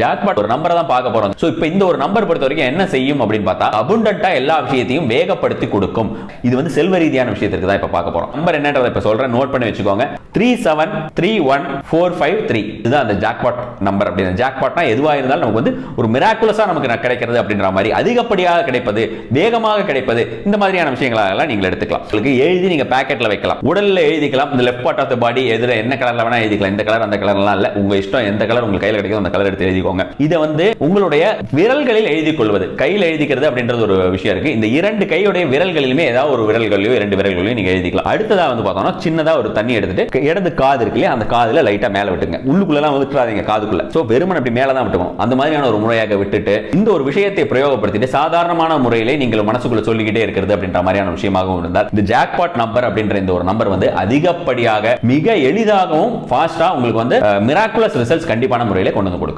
Jackpot ஒரு நம்பரை தான் பார்க்க போறோம். ஸோ இப்போ இந்த ஒரு நம்பர் பொறுத்த வரைக்கும் என்ன செய்யும் அப்படின்னு பார்த்தா அபுண்டன்ட்டா எல்லா விஷயத்தையும் வேகப்படுத்தி கொடுக்கும். இது வந்து செல்வ ரீதியான விஷயத்திற்கு தான் இப்போ பார்க்க போறோம். நம்பர் என்னன்றதை இப்போ சொல்றேன். நோட் பண்ணி வச்சுக்கோங்க. Three seven three one four five three இதுதான் அந்த ஜாக்பாட் நம்பர் அப்படின்னு. ஜாக்பாட்னா எதுவாக இருந்தாலும் நமக்கு வந்து ஒரு மிராக்குலஸாக நமக்கு கிடைக்கிறது அப்படின்ற மாதிரி அதிகப்படியாக கிடைப்பது வேகமாக கிடைப்பது இந்த மாதிரியான விஷயங்களெல்லாம் நீங்கள் எடுத்துக்கலாம். உங்களுக்கு எழுதி நீங்கள் பேக்கெட்டில் வைக்கலாம். உடலில் எழுதிக்கலாம். இந்த left part of the body எதில் என்ன கலர்ல வேணால் எழுதிக்கலாம். இந்த கலர் அந்த கலர்லாம் இல்லை. உங்கள் இஷ்டம் எந்த கலர் உங்க கையில் கிடைக்கும் அந்த கலர் எடுத்து எழுதி எழுதிக்கோங்க. இதை வந்து உங்களுடைய விரல்களில் எழுதி கொள்வது கையில் எழுதிக்கிறது அப்படின்றது ஒரு விஷயம் இருக்கு. இந்த இரண்டு கையுடைய விரல்களிலுமே ஏதாவது ஒரு விரல்களையோ இரண்டு விரல்களையும் நீங்க எழுதிக்கலாம். அடுத்ததா வந்து பார்த்தோம்னா சின்னதா ஒரு தண்ணி எடுத்துட்டு இடது காது இருக்கு இல்லையா அந்த காதுல லைட்டா மேல விட்டுங்க. உள்ளுக்குள்ளலாம் விட்டுறாதீங்க காதுக்குள்ள. சோ வெறுமன் அப்படி மேல தான் விட்டுக்கணும். அந்த மாதிரியான ஒரு முறையாக விட்டுட்டு இந்த ஒரு விஷயத்தை பிரயோகப்படுத்திட்டு சாதாரணமான முறையிலே நீங்கள் மனசுக்குள்ள சொல்லிக்கிட்டே இருக்கிறது அப்படின்ற மாதிரியான விஷயமாகவும் இருந்தால் இந்த ஜாக்பாட் நம்பர் அப்படின்ற இந்த ஒரு நம்பர் வந்து அதிகப்படியாக மிக எளிதாகவும் ஃபாஸ்டா உங்களுக்கு வந்து மிராக்குலஸ் ரிசல்ட்ஸ் கண்டிப்பான முறையில் கொண்டு வந்து கொடுக்கும்.